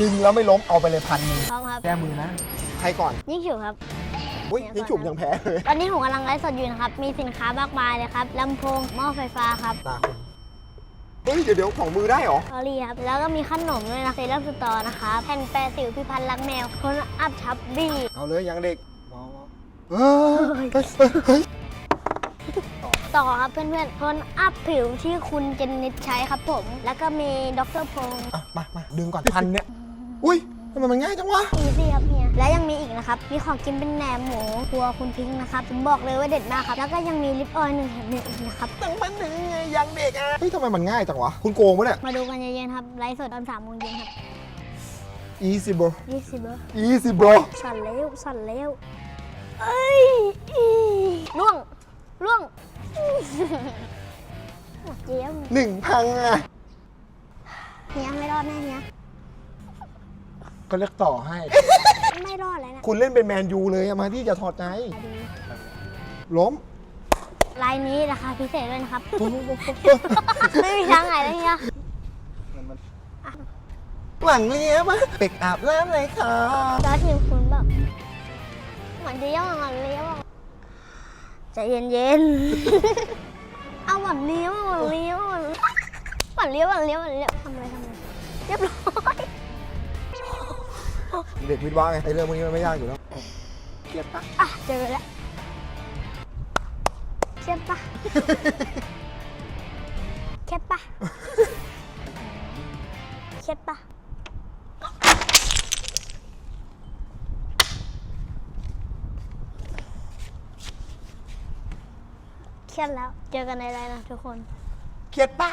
ดึงแล้วไม่ล้มเอาไปเลยพันหนึ่งพร้อมครับ แก้มือนะ ใครก่อน ยิ่งฉุบครับ อุ้ยยิงฉุบยังแพ้เลยตอนนี้ผมกำลังไลฟ์สดอยู่นะครับ มีสินค้ามากมายเลยครับลำโพงหม้อไฟฟ้าครับตาคุณเฮ้ยเดี๋ยวเดี๋ยวของมือได้เหรอออรี่ครับ แล้วก็มีขนมด้วยนะเซรั่มสตอร์นะคะแผ่นแปรสิวพิพันธ์รักแมวคนอัพชับบี้เอาเลยยังเด็กเบาๆเฮ้ยเฮ้ยเฮ้ยต่อครับเพื่อนๆคนอัพผิวที่คุณเจนนิดใช้ครับผม แล้วก็มีดรพงศ์อะมามาดึงก่อนพันเนี่ย อุ้ยทำไมมันง่ายจังวะอีซี่ครับเฮียและยังมีอีกนะครับ มีของกินเป็นแหนมหมูครัวคุณพิงค์นะครับ ผมบอกเลยว่าเด็ดมากครับ แล้วก็ยังมีลิปออยล์หนึ่งแถมหนึ่งอีกนะครับ ตั้งมันหนึ่งไงยังเด็กอะ เฮ้ยทำไมมันง่ายจังวะ คุณโกงปะเนี่ย มาดูกันเย็นๆครับ ไลฟ์สดตอนสามโมงเย็นครับ easy bro ยี่สิบเบอร์ easy bro สั่นเร็วสั่นเร็วเอ้ยอีล่วงล่วงหมดเจี๊ยบหนึ่งพังอะเฮียไม่รอดแน่เฮีย ก็เรียกต่อให้ ไม่รอดเลยนะคุณเล่นเป็นแมนยูเลยอะมาที่จะถอดใจดูล้มลายนี้ราคาพิเศษด้วยนะครับ ไม่มีทางไหนเลยเฮียหลังเลี้ยมาเป็กอาบน้ำเลยค่ะแล้วทีมคุณแบบเหมือนจะย่องหมันเลี้ยวอะใจเย็นๆเอาหมันเลี้ยวหมันเลี้ยวหมันเลี้ยวหมันเลี้ยวหมันเลี้ยวทำอะไรทำอะไรเรียบร้อย เด็กวิทย์ว่าไงไอเรื่องพวกนี้มันไม่ยากอยู่แล้วเกลียดปะอะเจอแล้วเช็ดปะเช็ดปะเช็ดปะเครียดแล้ว เจอกันในไลน์นะทุกคน เกลียดปะ